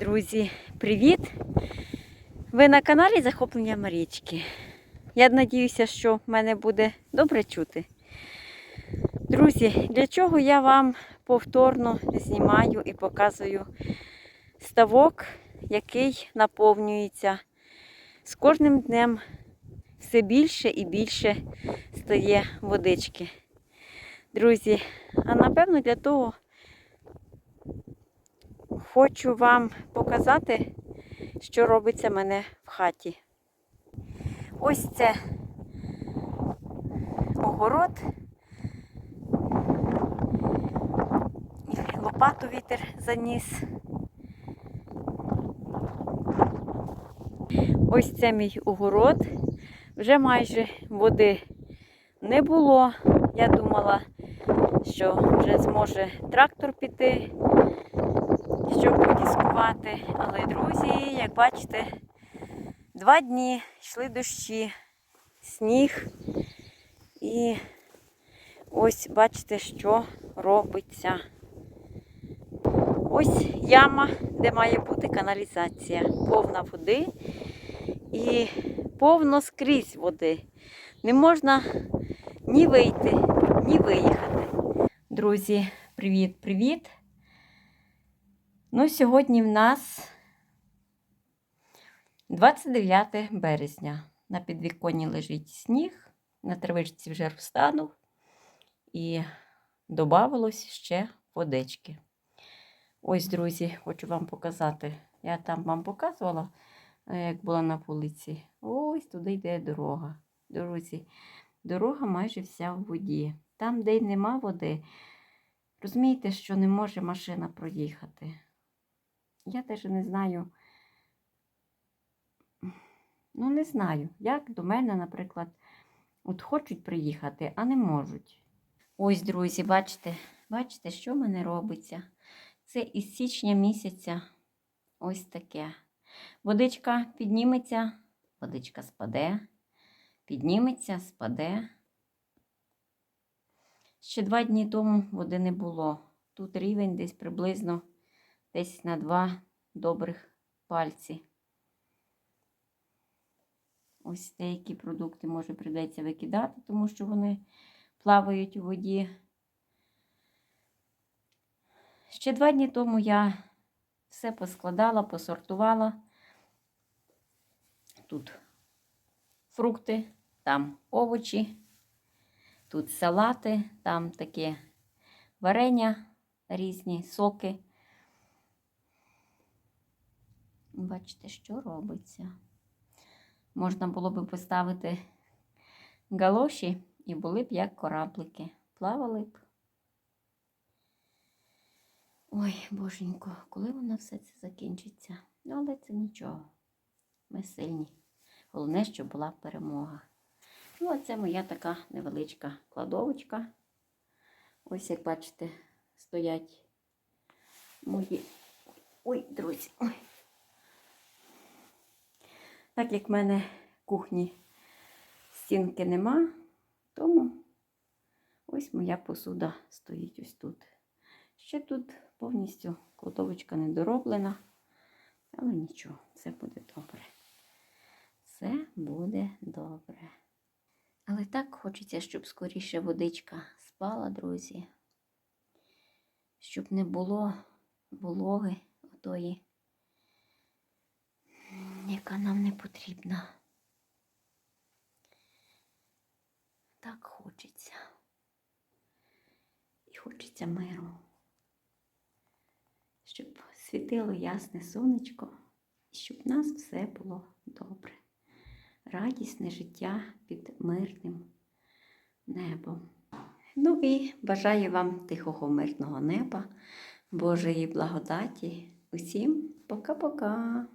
Друзі, привіт! Ви на каналі Захоплення Марічки. Я надіюся, що мене буде добре чути. Друзі, для чого я вам повторно знімаю і показую ставок, який наповнюється з кожним днем все більше і більше стає водички. Друзі, а напевно для того хочу вам показати, що робиться в мене в хаті. Ось це огород. Лопату вітер заніс. Ось це мій огород. Вже майже води не було. Я думала, що вже зможе трактор піти, щоб подіскувати. Але, друзі, як бачите, два дні йшли дощі, сніг. І ось бачите, що робиться. Ось яма, де має бути каналізація, повна води і повно скрізь води. Не можна ні вийти, ні виїхати. Друзі, привіт-привіт! Ну, сьогодні в нас 29 березня. На підвіконні лежить сніг, на травичці вже розтанув і додавалось ще водички. Ось, друзі, хочу вам показати. Я там вам показувала, е, як була на вулиці. Ось туди йде дорога. Друзі, дорога майже вся в воді. Там, де й нема води, розумієте, що не може машина проїхати. Я теж не знаю. Ну, не знаю, як до мене, наприклад, от хочуть приїхати, а не можуть. Ось, друзі, бачите, бачите, що в мене робиться? Це із січня місяця ось таке. Водичка підніметься, водичка спаде, підніметься, спаде. Ще два дні тому води не було. Тут рівень десь приблизно десь на два добрих пальці. Ось деякі продукти, може, прийдеться викидати, тому що вони плавають у воді. Ще два дні тому я все поскладала, посортувала. Тут фрукти, там овочі, тут салати, там таке варення різні, соки. Бачите, що робиться. Можна було б поставити галоші і були б як кораблики. Плавали б. Ой, боженько, коли воно все це закінчиться? Ну, але це нічого. Ми сильні. Головне, щоб була перемога. Ну, а це моя така невеличка кладовочка. Ось, як бачите, стоять мої. Ой, друзі. Ой. Так як в мене кухні стінки нема, тому ось моя посуда стоїть ось тут. Ще тут повністю кладовочка не дороблена, але нічого, все буде добре. Все буде добре. Але так хочеться, щоб скоріше водичка спала, друзі, щоб не було вологи отої яка нам не потрібна. Так хочеться. І хочеться миру, щоб світило ясне сонечко, і щоб в нас все було добре. Радісне життя під мирним небом. Ну і бажаю вам тихого мирного неба, Божої благодаті. Усім пока-пока!